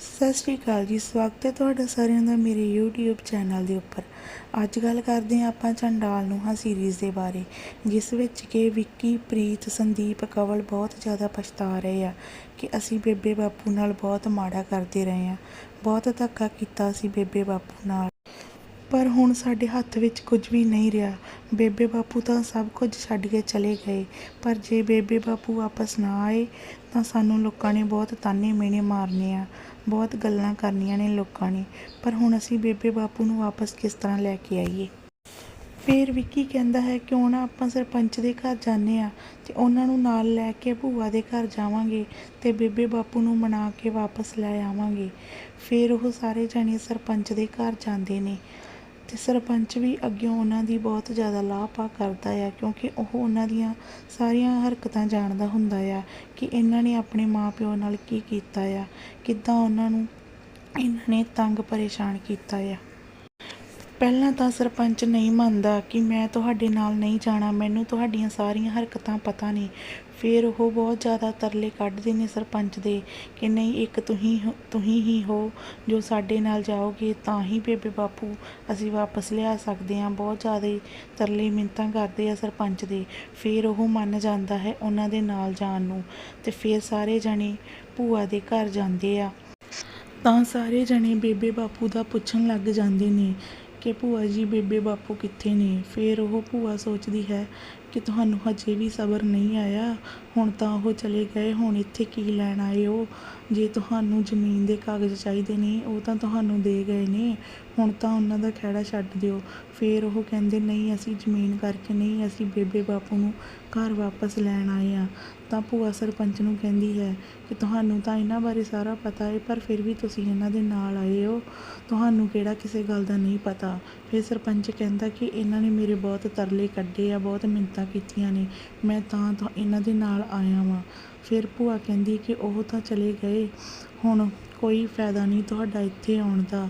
ਸਤਿ ਸ਼੍ਰੀ ਅਕਾਲ ਜੀ, ਸਵਾਗਤ ਹੈ ਤੁਹਾਡਾ ਸਾਰਿਆਂ ਦਾ ਮੇਰੇ YouTube ਚੈਨਲ ਦੇ ਉੱਪਰ। ਅੱਜ ਗੱਲ ਕਰਦੇ ਹਾਂ ਆਪਾਂ ਚੰਡਾਲ ਨੂੰਹਾਂ ਸੀਰੀਜ਼ ਦੇ ਬਾਰੇ, ਜਿਸ ਵਿੱਚ ਕਿ ਵਿੱਕੀ, ਪ੍ਰੀਤ, ਸੰਦੀਪ, ਕਵਲ ਬਹੁਤ ਜ਼ਿਆਦਾ ਪਛਤਾ ਰਹੇ ਆ ਕਿ ਅਸੀਂ ਬੇਬੇ ਬਾਪੂ ਨਾਲ ਬਹੁਤ ਮਾੜਾ ਕਰਦੇ ਰਹੇ ਆ ਬਹੁਤ ਧੱਕਾ ਕੀਤਾ ਸੀ ਬੇਬੇ ਬਾਪੂ ਨਾਲ। ਪਰ ਹੁਣ ਸਾਡੇ ਹੱਥ ਵਿੱਚ ਕੁਝ ਵੀ ਨਹੀਂ ਰਿਹਾ। ਬੇਬੇ ਬਾਪੂ ਤਾਂ ਸਭ ਕੁਝ ਛੱਡ ਕੇ ਚਲੇ ਗਏ। ਪਰ ਜੇ ਬੇਬੇ ਬਾਪੂ ਵਾਪਸ ਨਾ ਆਏ, ਤਾਂ ਸਾਨੂੰ ਲੋਕਾਂ ਨੇ ਬਹੁਤ ਤਾਨੇ ਮੇਣੇ ਮਾਰਨੇ ਆ। ਬਹੁਤ ਗੱਲਾਂ ਕਰਨੀਆਂ ਨੇ ਲੋਕਾਂ ਨੇ। ਪਰ ਹੁਣ ਅਸੀਂ ਬੇਬੇ ਬਾਪੂ ਨੂੰ ਵਾਪਸ ਕਿਸ ਤਰ੍ਹਾਂ ਲੈ ਕੇ ਆਈਏ? ਫਿਰ ਵਿੱਕੀ ਕਹਿੰਦਾ ਹੈ, ਕਿਉਂ ਨਾ ਆਪਾਂ ਸਰਪੰਚ ਦੇ ਘਰ ਜਾਂਦੇ ਆ ਤੇ ਉਹਨਾਂ ਨੂੰ ਨਾਲ ਲੈ ਕੇ ਭੂਆ ਦੇ ਘਰ ਜਾਵਾਂਗੇ ਤੇ ਬੇਬੇ ਬਾਪੂ ਨੂੰ ਮਨਾ ਕੇ ਵਾਪਸ ਲੈ ਆਵਾਂਗੇ। ਫਿਰ ਉਹ ਸਾਰੇ ਜਣੇ ਸਰਪੰਚ ਦੇ ਘਰ ਜਾਂਦੇ ਨੇ। ਤੇ ਸਰਪੰਚ ਵੀ ਅੱਗਿਓਂ ਉਹਨਾਂ ਦੀ ਬਹੁਤ ਜ਼ਿਆਦਾ ਲਾਪਾ ਕਰਦਾ ਆ, ਕਿਉਂਕਿ ਉਹ ਉਹਨਾਂ ਦੀਆਂ ਸਾਰੀਆਂ ਹਰਕਤਾਂ ਜਾਣਦਾ ਹੁੰਦਾ ਆ ਕਿ ਇਹਨਾਂ ਨੇ ਆਪਣੇ ਮਾਪਿਓ ਨਾਲ ਕੀ ਕੀਤਾ ਆ, ਕਿੱਦਾਂ ਉਹਨਾਂ ਨੂੰ ਇਹਨਾਂ ਨੇ ਤੰਗ ਪਰੇਸ਼ਾਨ ਕੀਤਾ ਆ। ਪਹਿਲਾਂ ਤਾਂ ਸਰਪੰਚ ਨਹੀਂ ਮੰਨਦਾ ਕਿ ਮੈਂ ਤੁਹਾਡੇ ਨਾਲ ਨਹੀਂ ਜਾਣਾ, ਮੈਨੂੰ ਤੁਹਾਡੀਆਂ ਸਾਰੀਆਂ ਹਰਕਤਾਂ ਪਤਾ ਨੇ ਫਿਰ ਉਹ ਬਹੁਤ ਜ਼ਿਆਦਾ ਤਰਲੇ ਕੱਢਦੇ ਨੇ ਸਰਪੰਚ ਦੇ ਕਿ ਨਹੀਂ, ਇੱਕ ਤੁਸੀਂ ਤੁਸੀਂ ਹੀ ਹੋ, ਜੋ ਸਾਡੇ ਨਾਲ ਜਾਓਗੇ ਤਾਂ ਹੀ ਬੇਬੇ ਬਾਪੂ ਅਸੀਂ ਵਾਪਸ ਲਿਆ ਸਕਦੇ ਹਾਂ। ਬਹੁਤ ਜ਼ਿਆਦਾ ਤਰਲੇ ਮਿੰਨਤਾਂ ਕਰਦੇ ਆ ਸਰਪੰਚ ਦੇ। ਫਿਰ ਉਹ ਮੰਨ ਜਾਂਦਾ ਹੈ ਉਹਨਾਂ ਦੇ ਨਾਲ ਜਾਣ ਨੂੰ ਤੇ ਫਿਰ ਸਾਰੇ ਜਣੇ ਭੂਆ ਦੇ ਘਰ ਜਾਂਦੇ ਆ। ਤਾਂ ਸਾਰੇ ਜਣੇ ਬੇਬੇ ਬਾਪੂ ਦਾ ਪੁੱਛਣ ਲੱਗ ਜਾਂਦੇ ਨੇ ਕਿ ਭੂਆ ਜੀ ਬੇਬੇ ਬਾਪੂ ਕਿੱਥੇ ਨੇ? ਫਿਰ ਉਹ ਭੂਆ ਸੋਚਦੀ ਹੈ ਕਿ ਤੁਹਾਨੂੰ ਹਜੇ ਵੀ ਸਬਰ ਨਹੀਂ ਆਇਆ। ਹੁਣ ਤਾਂ ਉਹ ਚਲੇ ਗਏ। ਹੁਣ ਇੱਥੇ ਕੀ ਲੈਣ ਆਏ ਹੋ ਜੇ ਤੁਹਾਨੂੰ ਜ਼ਮੀਨ ਦੇ ਕਾਗਜ਼ ਚਾਹੀਦੇ ਨੇ, ਉਹ ਤਾਂ ਤੁਹਾਨੂੰ ਦੇ ਗਏ ਨੇ। ਹੁਣ ਤਾਂ ਉਹਨਾਂ ਦਾ ਖਹਿੜਾ ਛੱਡ ਦਿਓ। ਫਿਰ ਉਹ ਕਹਿੰਦੇ, ਨਹੀਂ, ਅਸੀਂ ਜ਼ਮੀਨ ਕਰਕੇ ਨਹੀਂ, ਅਸੀਂ ਬੇਬੇ ਬਾਪੂ ਨੂੰ ਘਰ ਵਾਪਸ ਲੈਣ ਆਏ ਆ ਤਾਂ ਭੂਆ ਸਰਪੰਚ ਨੂੰ ਕਹਿੰਦੀ ਹੈ ਕਿ ਤੁਹਾਨੂੰ ਤਾਂ ਇਹਨਾਂ ਬਾਰੇ ਸਾਰਾ ਪਤਾ ਹੈ ਪਰ ਫਿਰ ਵੀ ਤੁਸੀਂ ਇਹਨਾਂ ਦੇ ਨਾਲ ਆਏ ਹੋ। ਤੁਹਾਨੂੰ ਕਿਹੜਾ ਕਿਸੇ ਗੱਲ ਦਾ ਨਹੀਂ ਪਤਾ? ਫਿਰ ਸਰਪੰਚ ਕਹਿੰਦਾ ਕਿ ਇਹਨਾਂ ਨੇ ਮੇਰੇ ਬਹੁਤ ਤਰਲੇ ਕੱਢੇ ਆ, ਬਹੁਤ ਮਿੰਨਤਾਂ ਕੀਤੀਆਂ ਨੇ। ਮੈਂ ਤਾਂ ਤਾਂ ਇਹਨਾਂ ਦੇ ਨਾਲ ਆਇਆ ਵਾਂ। ਫਿਰ ਭੂਆ ਕਹਿੰਦੀ ਕਿ ਉਹ ਤਾਂ ਚਲੇ ਗਏ। ਹੁਣ ਕੋਈ ਫਾਇਦਾ ਨਹੀਂ ਤੁਹਾਡਾ ਇੱਥੇ ਆਉਣ ਦਾ।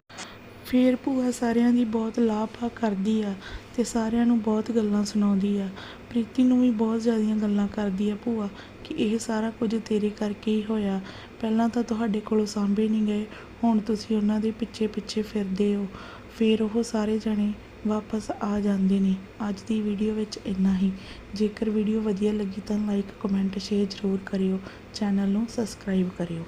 ਫਿਰ ਭੂਆ ਸਾਰਿਆਂ ਦੀ ਬਹੁਤ ਲਾਪਾ ਕਰਦੀ ਆ ਤੇ ਸਾਰਿਆਂ ਨੂੰ ਬਹੁਤ ਗੱਲਾਂ ਸੁਣਾਉਂਦੀ ਆ। ਪ੍ਰੀਤੀ ਨੂੰ ਵੀ ਬਹੁਤ ਜ਼ਿਆਦੀਆਂ ਗੱਲਾਂ ਕਰਦੀ ਆ ਭੂਆ ਕਿ ਇਹ ਸਾਰਾ ਕੁਝ ਤੇਰੇ ਕਰਕੇ ਹੀ ਹੋਇਆ। ਪਹਿਲਾਂ ਤਾਂ ਤੁਹਾਡੇ ਕੋਲੋਂ ਸਾਂਭੇ ਨਹੀਂ ਗਏ, ਹੁਣ ਤੁਸੀਂ ਉਹਨਾਂ ਦੇ ਪਿੱਛੇ ਪਿੱਛੇ ਫਿਰਦੇ ਹੋ। ਫਿਰ ਉਹ ਸਾਰੇ ਜਣੇ ਵਾਪਸ ਆ ਜਾਂਦੇ ਨੇ। ਅੱਜ ਦੀ ਵੀਡੀਓ ਵਿੱਚ ਇੰਨਾ ਹੀ। ਜੇਕਰ ਵੀਡੀਓ ਵਧੀਆ ਲੱਗੀ ਤਾਂ ਲਾਈਕ ਕਮੈਂਟ ਸ਼ੇਅਰ ਜ਼ਰੂਰ ਕਰਿਓ। ਚੈਨਲ ਨੂੰ ਸਬਸਕ੍ਰਾਈਬ ਕਰਿਓ।